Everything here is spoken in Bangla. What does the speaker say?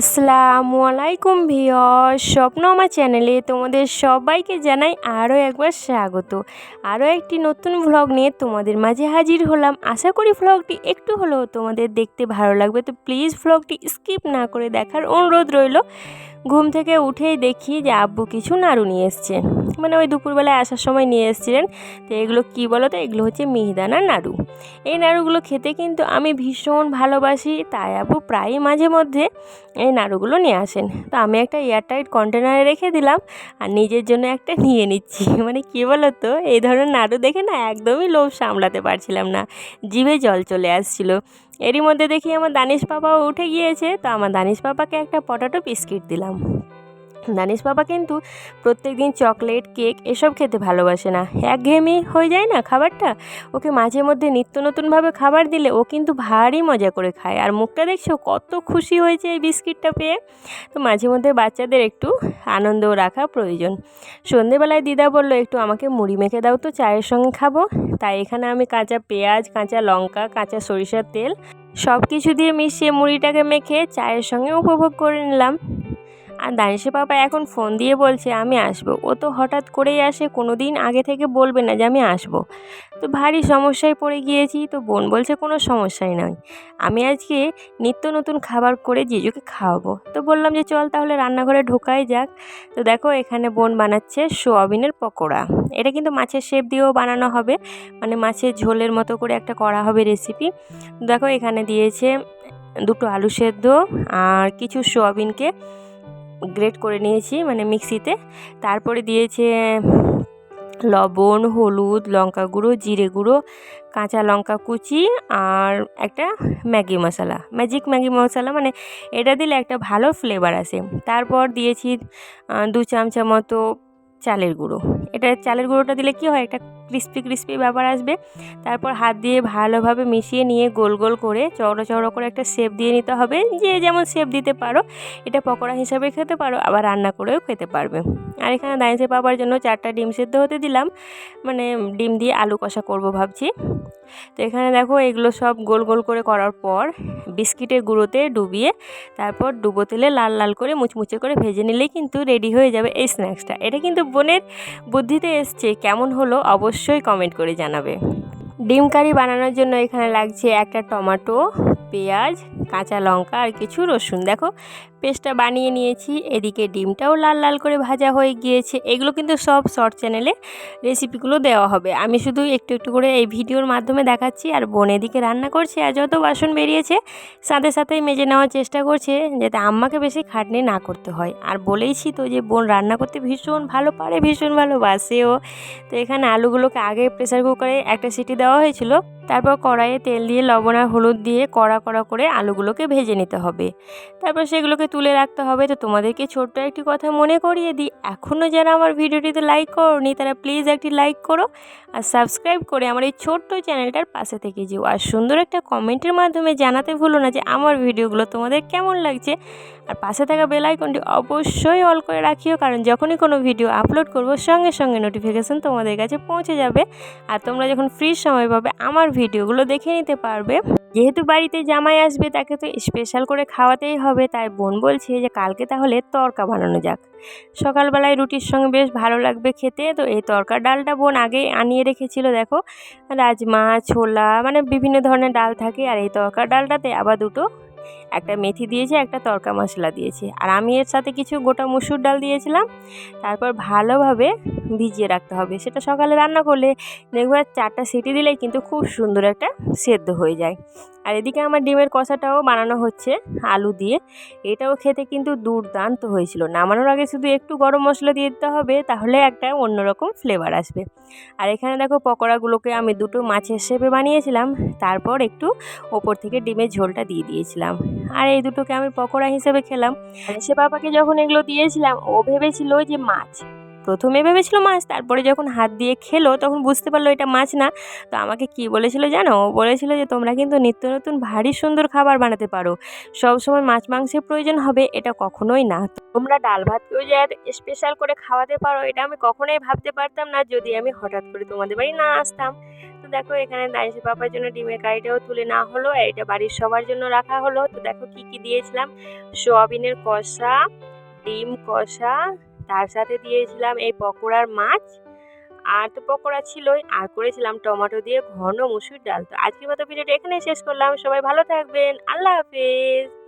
আসসালামু আলাইকুম ভিওর স্বপ্ন আমার চ্যানেলে তোমাদের সবাইকে জানাই আরও একবার স্বাগত। আরও একটি নতুন ভ্লগ নিয়ে তোমাদের মাঝে হাজির হলাম। আশা করি ভ্লগটি একটু হলেও তোমাদের দেখতে ভালো লাগবে। তো প্লিজ ভ্লগটি স্কিপ না করে দেখার অনুরোধ রইল। ঘুম থেকে উঠেই দেখি যে আব্বু কিছু নাড়ু নিয়ে এসছে। মানে ওই দুপুরবেলায় আসার সময় নিয়ে এসেছিলেন। তো এগুলো কী বলো তো এগুলো হচ্ছে মিহিদানা নাড়ু। এই নাড়ুগুলো খেতে কিন্তু আমি ভীষণ ভালোবাসি। তাই আপু প্রায়ই মাঝে মধ্যে এই নাড়ুগুলো নিয়ে আসেন। তো আমি একটা এয়ারটাইট কন্টেনারে রেখে দিলাম আর নিজের জন্য একটা নিয়ে নিচ্ছি। মানে কী বলো তো এই ধরনের নাড়ু দেখে না একদমই লোভ সামলাতে পারছিলাম না। জিভে জল চলে আসছিল। এরই মধ্যে দেখি আমার দানিশ পাপাও উঠে গিয়েছে। তো আমার দানিশ পাপাকে একটা পটাটো বিস্কিট দিলাম। দানিশ বাবা কিন্তু প্রত্যেক দিন চকলেট, কেক এসব খেতে ভালোবাসে না। একঘেয়েমি হয়ে যায় না খাবারটা? ওকে মাঝে মধ্যে নিত্য নতুনভাবে খাবার দিলে ও কিন্তু ভারী মজা করে খায়। আর মুখটা দেখছ, কত খুশি হয়েছে এই বিস্কিটটা পেয়ে। তো মাঝে মধ্যে বাচ্চাদের একটু আনন্দও রাখা প্রয়োজন। সন্ধেবেলায় দিদা বলল, একটু আমাকে মুড়ি মেখে দাও তো, চায়ের সঙ্গে খাব। তাই এখানে আমি কাঁচা পেঁয়াজ, কাঁচা লঙ্কা, কাঁচা সরিষার তেল সব কিছু দিয়ে মিশিয়ে মুড়িটাকে মেখে চায়ের সঙ্গে উপভোগ করে নিলাম। আর দানিশে বাবা এখন ফোন দিয়ে বলছে, আমি আসব। ও তো হঠাৎ করেই আসে কোনো দিন আগে থেকে বলবে না যে আমি আসব। তো ভারী সমস্যায় পড়ে গিয়েছি, তো বোন বলছে, কোনো সমস্যাই নয়। আমি আজকে নিত্য নতুন খাবার করে জিজুকে খাওয়াবো। তো বললাম যে, চল তাহলে রান্নাঘরে ঢোকাই যাক। তো দেখো, এখানে বোন বানাচ্ছে সোয়াবিনের পকোড়া। এটা কিন্তু মাছের শেপ দিয়েও বানানো হবে। মানে মাছের ঝোলের মতো করে একটা করা হবে রেসিপি দেখো, এখানে দিয়েছে দুটো আলু সেদ্ধ আর কিছু সোয়াবিনকে। গ্রেট করে নিয়েছি মানে মিক্সিতে। তারপরে দিয়েছে লবণ, হলুদ, লঙ্কা গুঁড়ো, জিরে গুঁড়ো, কাঁচা লঙ্কা কুচি আর একটা ম্যাগি মশলা। ম্যাজিক ম্যাগি মশলা মানে এটা দিলে একটা ভালো ফ্লেভার আসে। তারপর দিয়েছি দু চামচা মতো চালের গুঁড়ো। এটা চালের গুঁড়োটা দিলে কী হয়? একটা ক্রিস্পি ক্রিস্পি ব্যাপার আসবে। তারপর হাত দিয়ে ভালোভাবে মিশিয়ে নিয়ে গোল গোল করে চওড়ো চওড়ো করে একটা শেপ দিয়ে নিতে হবে। যে যেমন শেপ দিতে পারো। এটা পকোড়া হিসাবে খেতে পারো, আবার রান্না করেও খেতে পারবে। আর এখানে দাইসে পাবার জন্য চারটা ডিম সেদ্ধ হতে দিলাম। মানে ডিম দিয়ে আলু কষা করব ভাবছি। তো এখানে দেখো এগুলো সব গোল গোল করে করার পর বিস্কিটের গুঁড়োতে ডুবিয়ে তারপর ডুবো তেলে লাল লাল করে মুচমুচে করে ভেজে নিলেই কিন্তু রেডি হয়ে যাবে এই স্ন্যাক্সটা এটা কিন্তু বোনের বুদ্ধিতে এসছে, কেমন হলো অবশ্যই কমেন্ট করে জানাবে। ডিম কারি বানানোর জন্য এখানে লাগছে একটা টমেটো পেঁয়াজ কাঁচা লঙ্কা আর কিছু রসুন। দেখো, পেস্টটা বানিয়ে নিয়েছি, এদিকে ডিমটাও লাল লাল করে ভাজা হয়ে গিয়েছে। এগুলো কিন্তু সব শর্ট চ্যানেলে রেসিপিগুলো দেওয়া হবে। আমি শুধু একটু একটু করে এই ভিডিওর মাধ্যমে দেখাচ্ছি আর বোন এদিকে রান্না করছে আর যত বাসন বেরিয়েছে, সাথে সাথেই মেজে নেওয়ার চেষ্টা করছে যাতে আম্মাকে বেশি খাটনি না করতে হয়। আর বলেইছি তো যে, বোন রান্না করতে ভীষণ ভালো পারে, ভীষণ ভালোবাসেও তো এখানে আলুগুলোকে আগে প্রেসার কুকারে একটা সিটি দেওয়া হয়েছিল। তারপর কড়াইয়ে তেল দিয়ে, লবণ আর হলুদ দিয়ে কড়া কড়া করে আলুগুলোকে ভেজে নিতে হবে। তারপর সেগুলোকে তুলে রাখতে হবে। তো তোমাদেরকে ছোট্ট একটি কথা মনে করিয়ে দিই। এখনও যারা আমার ভিডিওটিতে লাইক করনি, তারা প্লিজ একটি লাইক করো আর সাবস্ক্রাইব করে আমার এই ছোট্ট চ্যানেলটার পাশে থেকে যেও। আর সুন্দর একটা কমেন্টের মাধ্যমে জানাতে ভুলো না যে আমার ভিডিওগুলো তোমাদের কেমন লাগছে। আর পাশে থাকা বেল আইকনটি অবশ্যই অল করে রাখিও, কারণ যখনই কোনো ভিডিও আপলোড করব, সঙ্গে সঙ্গে নোটিফিকেশান তোমাদের কাছে পৌঁছে যাবে। আর তোমরা যখন ফ্রি সময় পাবে, আমার ভিডিওগুলো দেখে নিতে পারবে। যেহেতু বাড়িতে জামাই আসবে, তাকে তো স্পেশাল করে খাওয়াতেই হবে, তাই বোন বলছে যে কালকে তাহলে তরকা বানানো যাক। সকালবেলায় রুটির সঙ্গে বেশ ভালো লাগবে খেতে, তো এই তরকার ডালটা বোন আগে আনিয়ে রেখেছিল, দেখো। রাজমা, ছোলা মানে বিভিন্ন ধরনের ডাল থাকে, আর এই তরকার ডালটাতে আবার দুটো একটা মেথি দিয়েছি, একটা তরকা মশলা দিয়েছি। আর আমি এর সাথে কিছু গোটা মুসুর ডাল দিয়েছিলাম। তারপর ভালোভাবে ভিজিয়ে রাখতে হবে। সেটা সকালে রান্না করলে দেখবে চারটা সিটি দিলেই কিন্তু খুব সুন্দর একটা সেদ্ধ হয়ে যায়। আর এদিকে আমার ডিমের কষাটাও বানানো হচ্ছে আলু দিয়ে। এটাও খেতে কিন্তু দুর্দান্ত হয়েছিল। নামানোর আগে শুধু একটু গরম মশলা দিয়ে দিতে হবে, তাহলে একটা অন্যরকম ফ্লেভার আসবে। আর এখানে দেখো পকোড়াগুলোকে আমি দুটো মাছের শেপে বানিয়েছিলাম। তারপর একটু ওপর থেকে ডিমের ঝোলটা দিয়ে দিয়েছিলাম। আর এই দুটোকে আমি পকোড়া হিসেবে খেলাম। সে বাবাকে যখন এগুলো দিয়েছিলাম, ও ভেবেছিল যে মাছ। প্রথমে ভেবেছিল মাছ, তারপরে যখন হাত দিয়ে খেলো, তখন বুঝতে পারল এটা মাছ না। তো আমাকে কি বলেছিল জানো? ও বলেছিল যে, তোমরা কিন্তু নিত্য নতুন, ভারী, সুন্দর খাবার বানাতে পারো। সব সময় মাছ মাংসের প্রয়োজন হবে, এটা কখনোই না। তোমরা ডাল ভাতকেও যে স্পেশাল করে খাওয়াতে পারো, এটা আমি কখনোই ভাবতে পারতাম না। যদি আমি হঠাৎ করে তোমাদের বাড়ি না আসতাম দেখো এখানে দাইশি পাপার জন্য ডিমের কারিটাও তুলে না হলো আর এটা বাড়ির সবার জন্য রাখা হলো। তো দেখো কি কি দিয়েছিলাম? সোয়াবিনের কষা, ডিম কষা, তার সাথে দিয়েছিলাম এই পকোড়ার মাছ। আর তো পকোড়া ছিলই, আর করেছিলাম টমেটো দিয়ে ঘন মুসুর ডাল। তো আজকের মতো ভিডিওটা এখানেই শেষ করলাম। সবাই ভালো থাকবেন। আল্লাহ হাফেজ।